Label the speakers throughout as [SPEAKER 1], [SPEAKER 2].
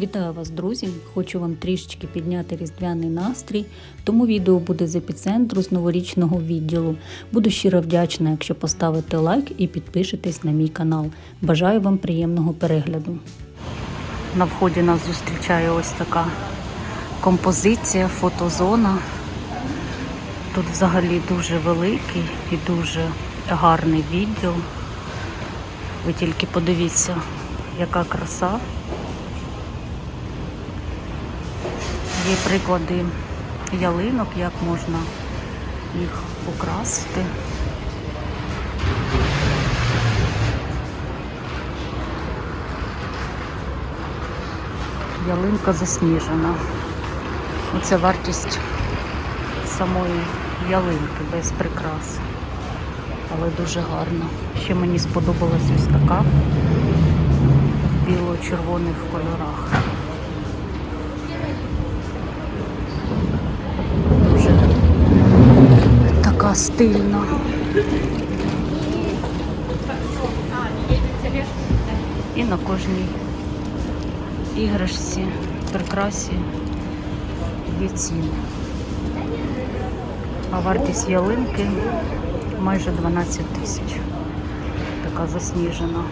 [SPEAKER 1] Вітаю вас, друзі! Хочу вам трішечки підняти різдвяний настрій, тому відео буде з епіцентру з новорічного відділу. Буду щиро вдячна, якщо поставите лайк і підпишетесь на мій канал. Бажаю вам приємного перегляду. На вході нас зустрічає ось така композиція, фотозона. Тут взагалі дуже великий і дуже гарний відділ. Ви тільки подивіться, яка краса. Є приклади ялинок, як можна їх украсити. Ялинка засніжена. Оце вартість самої ялинки без прикрас. Але дуже гарно. Ще мені сподобалась ось така в біло-червоних кольорах. Дуже така стильна. І на кожній іграшці, прикрасі є ціни. А вартість ялинки майже 12 тисяч. Така засніжена.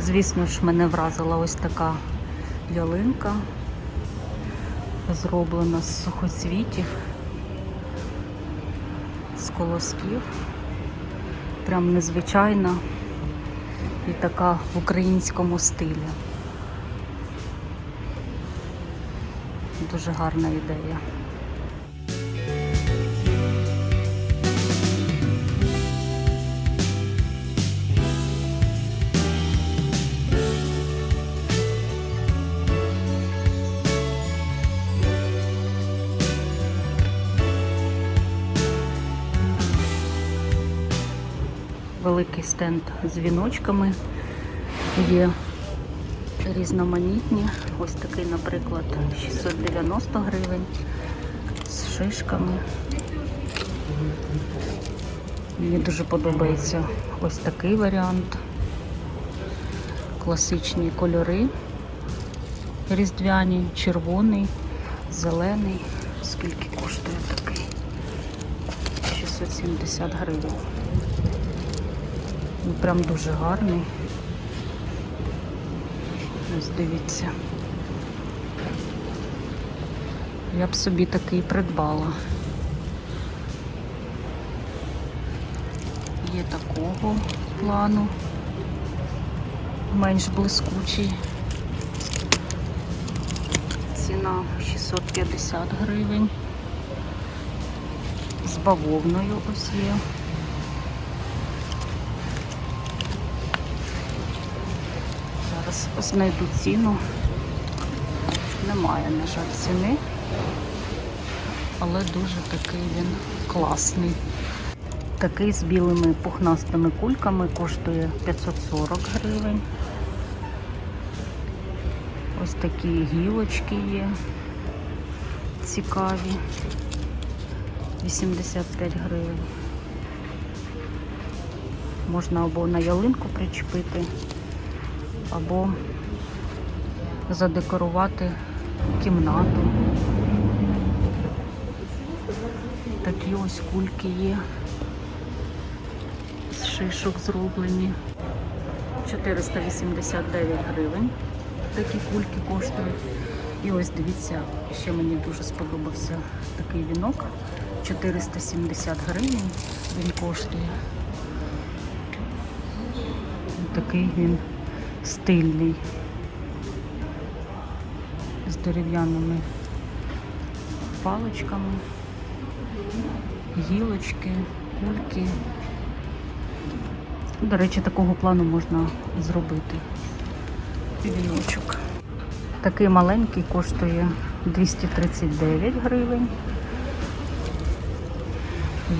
[SPEAKER 1] Звісно ж, мене вразила ось така ялинка, зроблена з сухоцвітів, з колосків. Прям незвичайна і така в українському стилі. Дуже гарна ідея. Великий стенд з віночками є різноманітні. Ось такий, наприклад, 690 гривень з шишками. Мені дуже подобається ось такий варіант. Класичні кольори різдвяні, червоний, зелений. Скільки коштує такий? 670 гривень. Ну, Прям дуже гарний. Ось дивіться. Я б собі такий придбала. Є такого плану. Менш блискучий. Ціна 650 гривень. З бавовною ось є. Зараз знайду ціну. Немає, на жаль, ціни. Але дуже такий він класний. Такий з білими пухнастими кульками коштує 540 гривень. Ось такі гілочки є. Цікаві. 85 гривень. Можна або на ялинку причепити, або задекорувати кімнату. Такі ось кульки є. З шишок зроблені. 489 гривень. Такі кульки коштують. І ось дивіться, ще мені дуже сподобався такий вінок. 470 гривень він коштує. Такий він стильний. Дерев'яними паличками, гілочки, кульки. До речі, такого плану можна зробити. Віночок. Такий маленький коштує 239 гривень.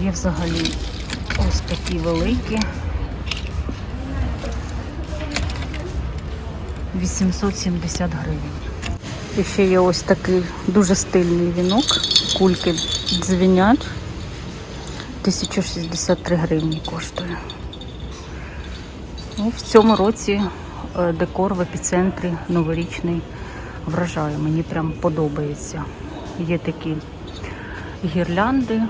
[SPEAKER 1] Є взагалі ось такі великі. 870 гривень. І ще є ось такий дуже стильний вінок. Кульки дзвінять. 1063 гривні коштує. Ну, в цьому році е, декор в епіцентрі новорічний вражає. Мені прям подобається. Є такі гірлянди.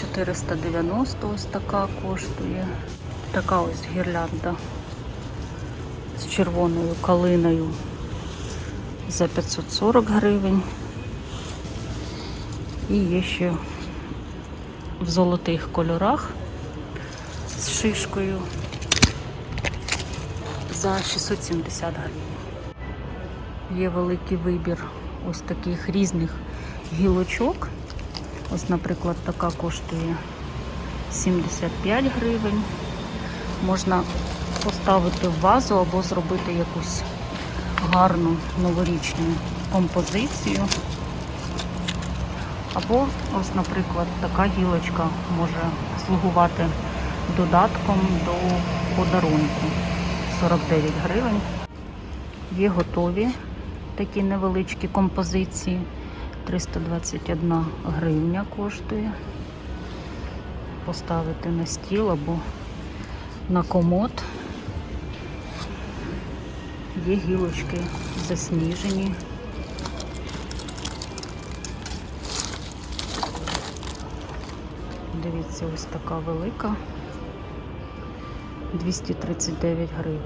[SPEAKER 1] 490 ось така коштує. Така ось гірлянда з червоною калиною за 540 гривень. І є ще в золотих кольорах з шишкою за 670 гривень. Є великий вибір ось таких різних гілочок. Ось, наприклад, така коштує 75 гривень. Можна поставити в вазу або зробити якусь гарну новорічну композицію. Або ось, наприклад, така гілочка може слугувати додатком до подарунку 49 гривень. Є готові такі невеличкі композиції. 321 гривня коштує. Поставити на стіл або на комод. Є гілочки засніжені. Дивіться, ось така велика. 239 гривень.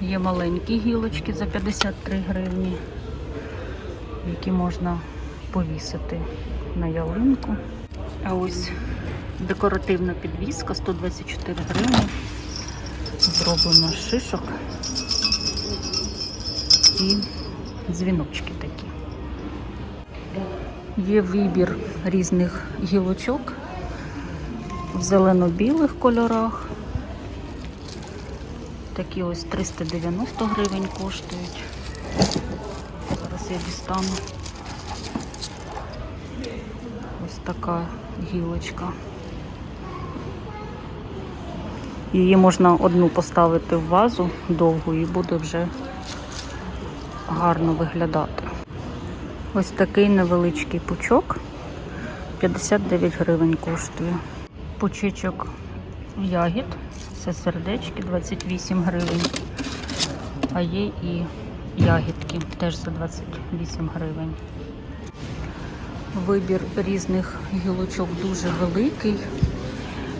[SPEAKER 1] Є маленькі гілочки за 53 гривні, які можна повісити на ялинку. А ось декоративна підвіска 124 гривні. Зроблено шишок і дзвіночки такі. Є вибір різних гілочок в зелено-білих кольорах. Такі ось 390 гривень коштують. Зараз я дістану. Ось така гілочка. Її можна одну поставити в вазу довгу і буде вже гарно виглядати. Ось такий невеличкий пучок. 59 гривень коштує. Пучечок ягід. Це сердечки 28 гривень. А є і ягідки теж за 28 гривень. Вибір різних гілочок дуже великий.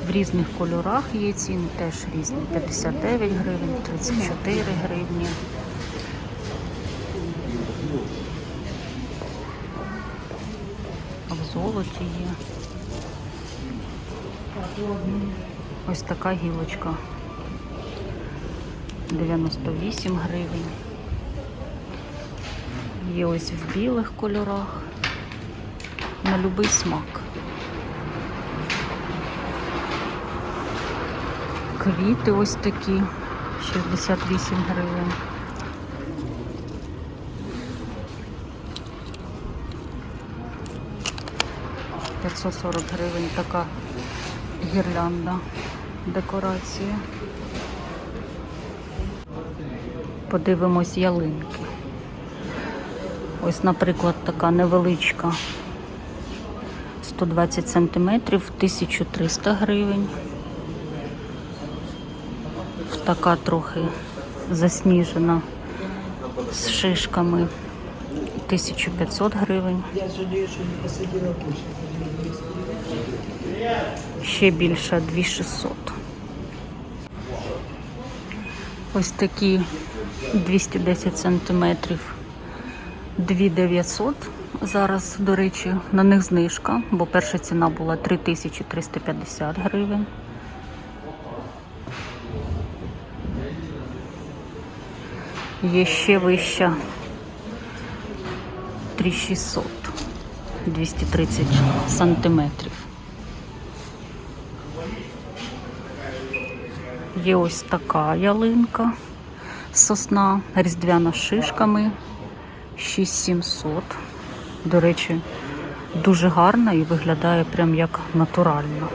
[SPEAKER 1] В різних кольорах є ціни теж різні. 59 гривень, 34 гривні. В золоті є. Ось така гілочка. 98 гривень. Є ось в білих кольорах. На будь-який смак. Квіти ось такі. 68 гривень. П'ятсот сорок гривень така гірлянда, декорація. Подивимось ялинки. Ось, наприклад, така невеличка 120 сантиметрів, 1300 гривень. Така трохи засніжена з шишками 1500 гривень. Ще більше 2600. Ось такі 210 сантиметрів 2900. Зараз, до речі, на них знижка, бо перша ціна була 3350 гривень. Є ще вища 3600, 230 сантиметрів. Є ось така ялинка сосна, різдвяна шишками 6700. До речі, дуже гарна і виглядає прям як натуральна.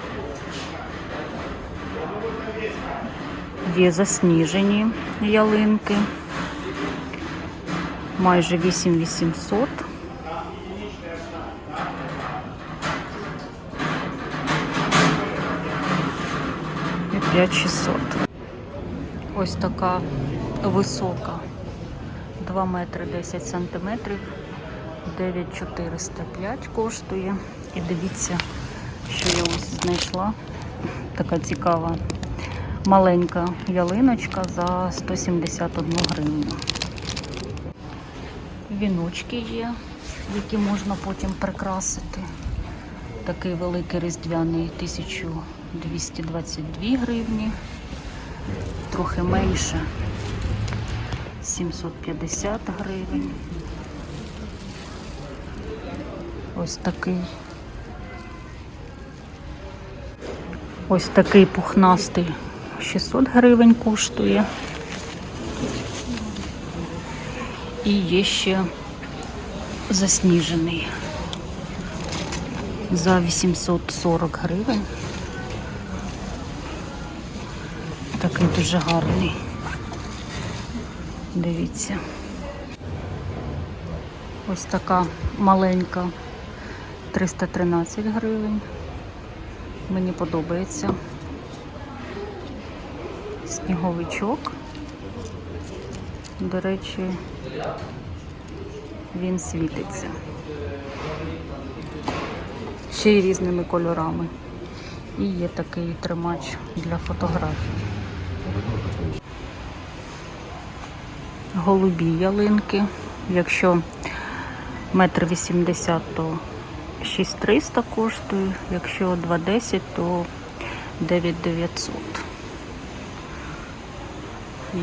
[SPEAKER 1] Є засніжені ялинки. Майже 8800. І 5600. Ось така висока. 2 метри 10 сантиметрів. 9405 коштує. І дивіться, що я ось знайшла. Така цікава маленька ялиночка за 171 гривню. Віночки є, які можна потім прикрасити. Такий великий різдвяний 1222 гривні. Трохи менше 750 гривень. Ось такий. Ось такий пухнастий 600 гривень коштує. І є ще засніжений за 840 гривень. Такий дуже гарний. Дивіться. Ось така маленька 313 гривень. Мені подобається. Сніговичок. До речі, він світиться. Ще й різними кольорами. І є такий тримач для фотографій. Голубі ялинки. Якщо метр вісімдесят, то 6300 коштує, якщо 2,10, то 9900.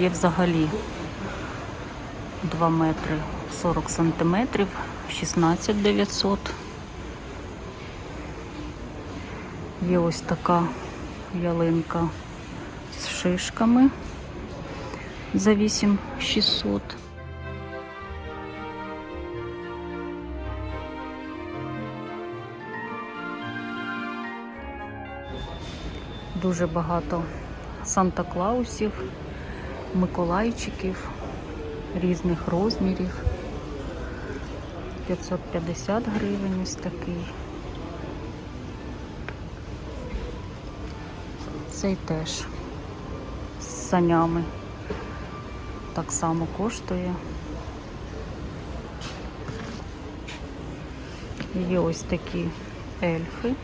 [SPEAKER 1] Є взагалі 2 метри 40 сантиметрів, 16900. Є ось така ялинка з шишками за 8600. Дуже багато Санта-Клаусів, Миколайчиків різних розмірів. 550 гривень ось такий. Цей теж з санями так само коштує. Є ось такі ельфи.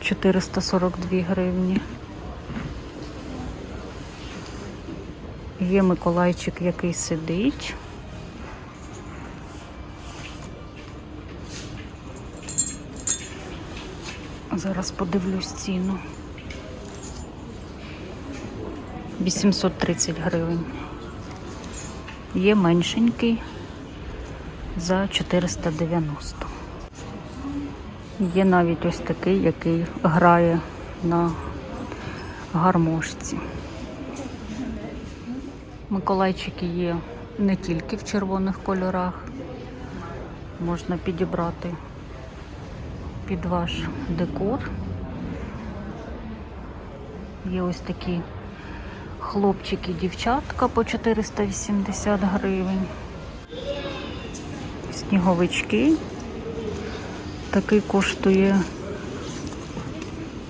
[SPEAKER 1] Чотириста сорок дві гривні. Є Миколайчик, який сидить. Зараз подивлюсь ціну. 830 гривень. Є меншенький за 490. Є навіть ось такий, який грає на гармошці. Миколайчики є не тільки в червоних кольорах. Можна підібрати під ваш декор. Є ось такі хлопчики, дівчатка по 480 гривень. Сніговички. Такий коштує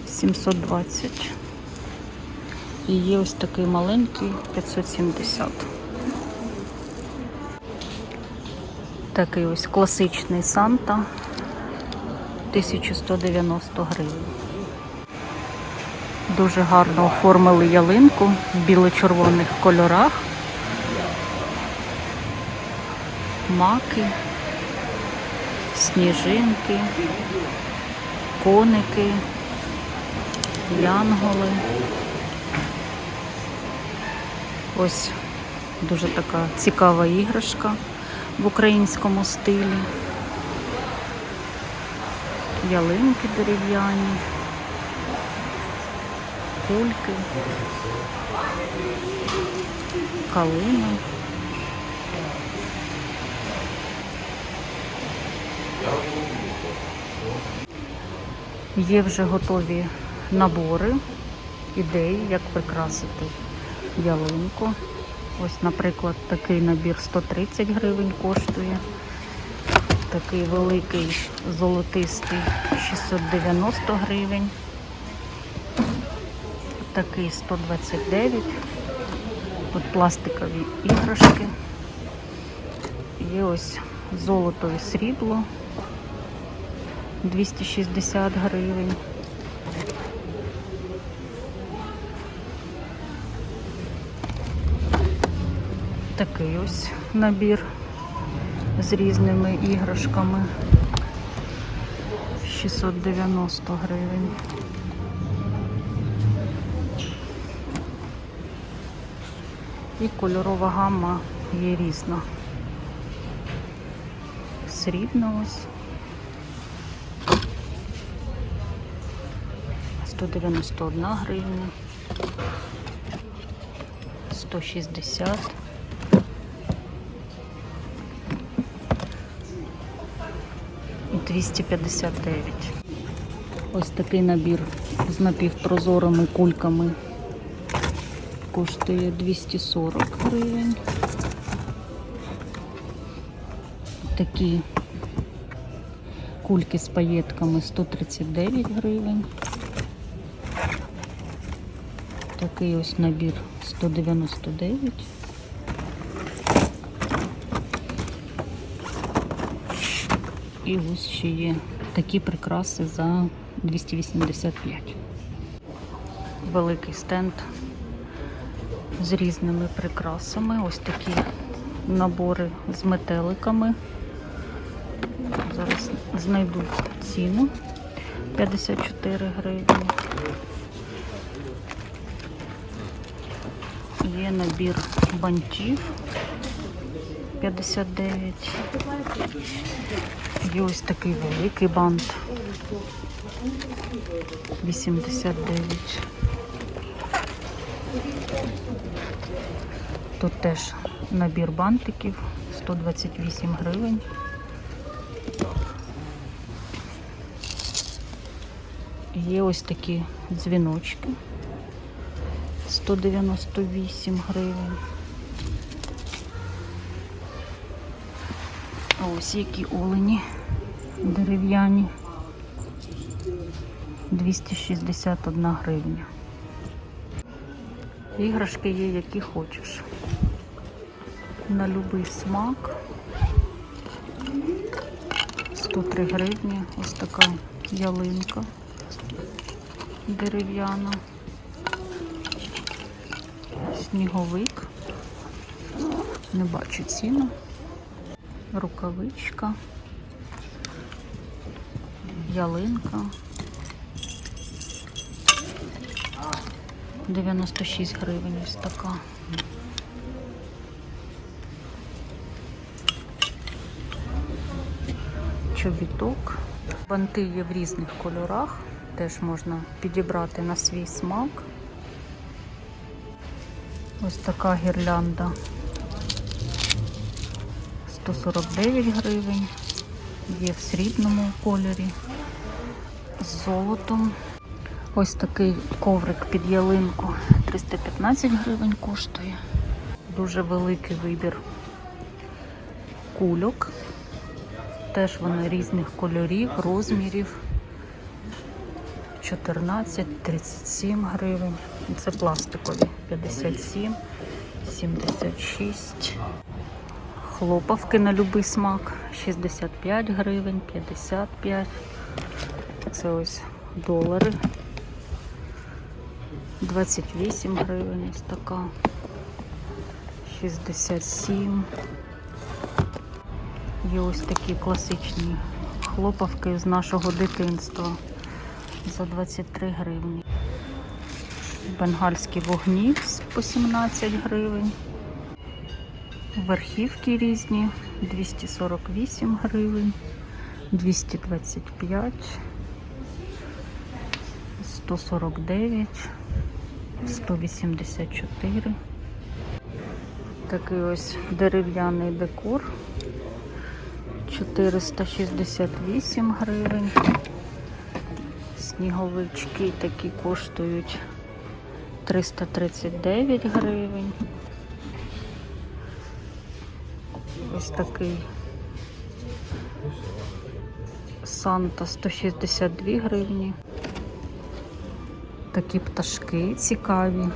[SPEAKER 1] 720. І є ось такий маленький 570. Такий ось класичний Санта 1190 гривень. Дуже гарно оформили ялинку в біло-червоних кольорах. Маки, сніжинки, коники, янголи. Ось дуже така цікава іграшка в українському стилі. Ялинки дерев'яні, кульки, калина. Є вже готові набори, ідеї, як прикрасити ялинку. Ось, наприклад, такий набір 130 гривень коштує. Такий великий золотистий 690 гривень. Такий 129. Тут пластикові іграшки. Є ось золото і срібло 260 гривень. Такий ось набір з різними іграшками. 690 гривень. І кольорова гамма є різна. Срібна ось. 191 гривня. 160. І 259. Ось такий набір з напівпрозорими кульками коштує 240 гривень. Такі кульки з паєтками 139 гривень. Такий ось набір 199. І ось ще є такі прикраси за 285. Великий стенд з різними прикрасами. Ось такі набори з метеликами. Зараз знайду ціну 54 гривні. Є набір бантів 59. Є ось такий великий бант 89. Тут теж набір бантиків 128 гривень. Є ось такі дзвіночки 198 гривень. Ось які олені дерев'яні 261 гривня. Іграшки є, які хочеш. На будь-який смак. 103 гривні. Ось така ялинка дерев'яна. Сніговик. Не бачу ціну. Рукавичка. Ялинка. 96 гривень ось така. Чобіток. Банти є в різних кольорах, теж можна підібрати на свій смак. Ось така гірлянда 149 гривень, є в срібному кольорі, з золотом. Ось такий коврик під ялинку 315 гривень коштує. Дуже великий вибір кульок. Теж вони різних кольорів, розмірів. 14, 37 гривень. Це пластикові 57, 76. Хлопавки на будь-який смак 65 гривень, 55. Це ось долари. 28 гривень ось така. 67. Є ось такі класичні хлопавки з нашого дитинства за 23 гривні. Бенгальські вогні по 17 гривень. Верхівки різні 248 гривень, 225, 149, 184. Такий ось дерев'яний декор. 468 гривень. Сніговички такі коштують 339 гривень. Ось такий Санта 162 гривні. Такі пташки цікаві.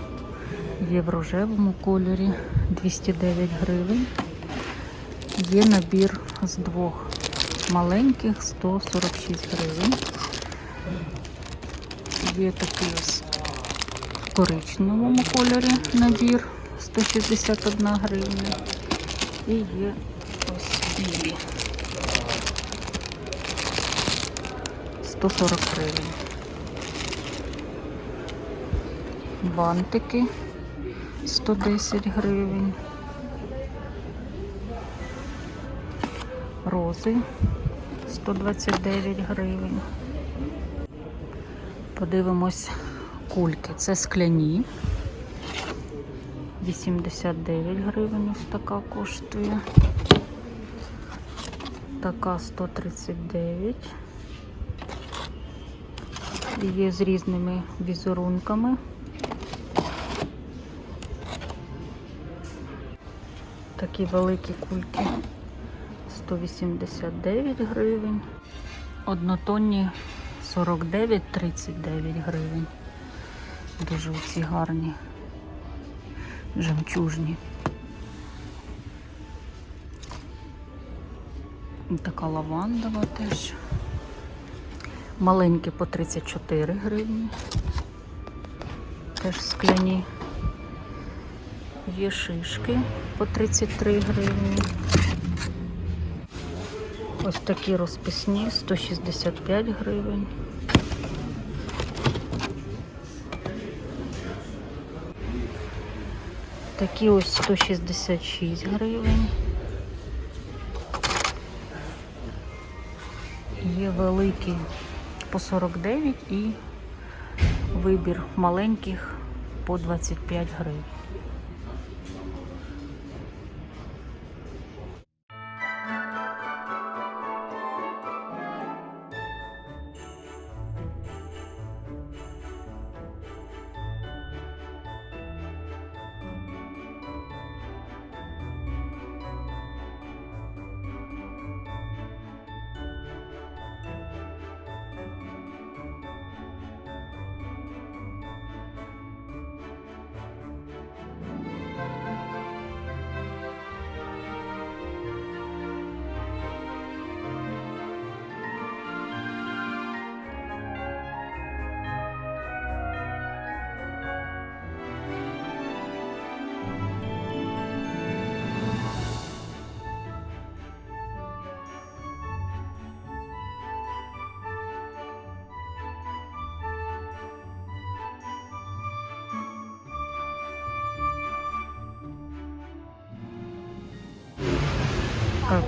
[SPEAKER 1] Є в рожевому кольорі 209 гривень. Є набір з двох маленьких 146 гривень. Є такий ось в коричневому кольорі набір 161 гривня. І є ось білі 140 гривень. Бантики 110 гривень. Рози 129 гривень. Подивимось кульки. Це скляні. 89 гривень ось така коштує. Така 139. Є з різними візерунками. Такі великі кульки 189 гривень. Однотонні 49-39 гривень. Дуже ці гарні, жемчужні. Така лавандова теж. Маленькі по 34 гривні. Теж скляні. Є шишки по 33 гривні. Ось такі розписні 165 гривень. Такі ось 166 гривень. Є великі по 49 і вибір маленьких по 25 гривень.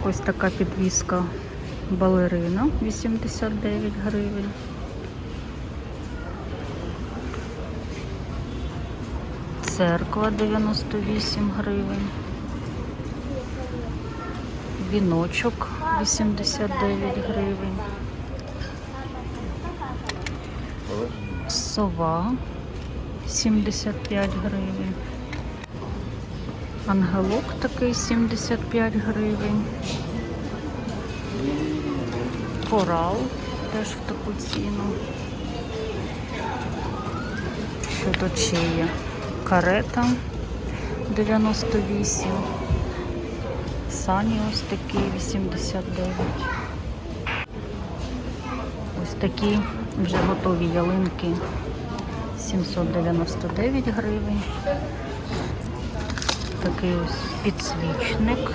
[SPEAKER 1] Ось така підвіска балерина 89 гривень. Церква 98 гривень. Віночок 89 гривень. Сова 75 гривень. Ангелок такий 75 гривень. Корал теж в таку ціну. Що тут ще є? Карета 98. Сані ось такі 89. Ось такі вже готові ялинки 799 гривень. Такий ось підсвічник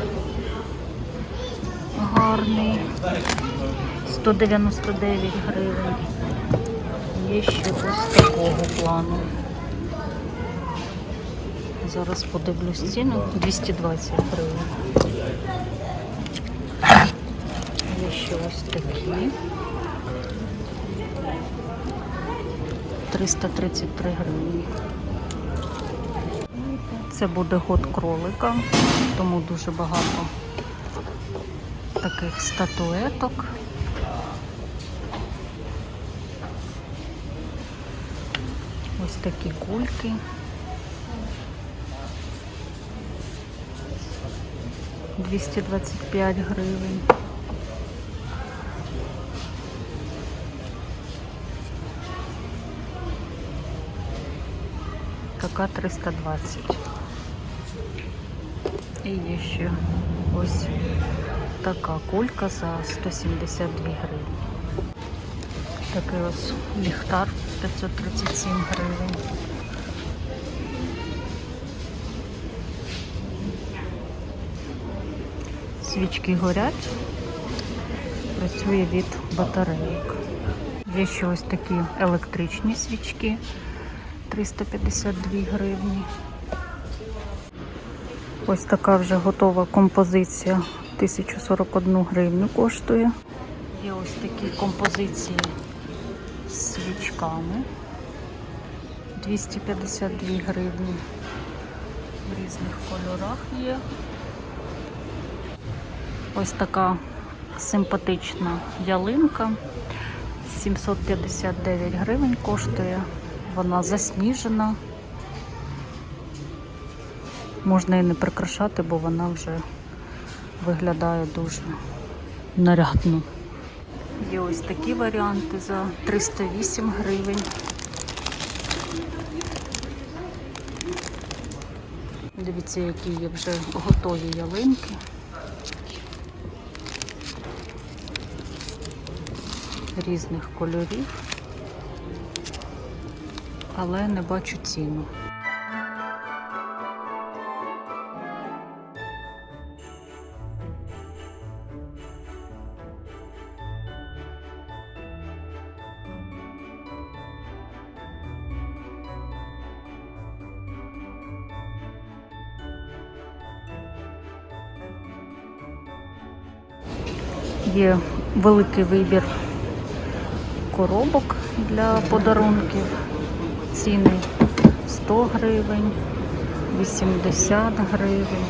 [SPEAKER 1] гарний. 199 гривень. Є ще ось такого плану. Зараз подивлюсь ціну. 220 гривень. Є ще ось такі. 333 гривні. Це буде год кролика, тому дуже багато таких статуеток. Ось такі кульки. Двісті двадцять п'ять гривень. Така 320 і є ще ось така кулька за 172 гривні. Такий ось ліхтар 537 гривень. Свічки горять, працює від батарейок. Є ще ось такі електричні свічки 352 гривні. Ось така вже готова композиція 1041 гривню коштує. Є ось такі композиції з свічками 252 гривні. В різних кольорах є. Ось така симпатична ялинка. 759 гривень коштує. Вона засніжена. Можна і не прикрашати, бо вона вже виглядає дуже нарядно. Є ось такі варіанти за 308 гривень. Дивіться, які є вже готові ялинки. Різних кольорів, але не бачу ціну. Великий вибір коробок для подарунків. Ціни 100 гривень, 80 гривень.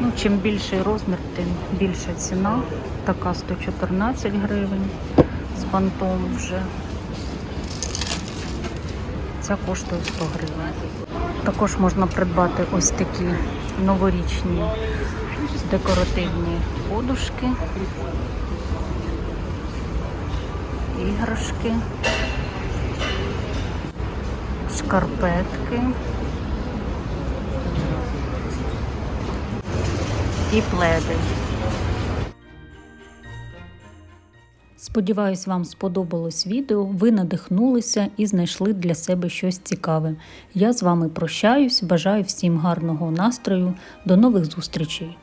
[SPEAKER 1] Ну, чим більший розмір, тим більша ціна. Така 114 гривень з бантом вже. Ця коштує 100 гривень. Також можна придбати ось такі новорічні декоративні подушки, іграшки, шкарпетки і пледи. Сподіваюсь, вам сподобалось відео, ви надихнулися і знайшли для себе щось цікаве. Я з вами прощаюсь, бажаю всім гарного настрою. До нових зустрічей!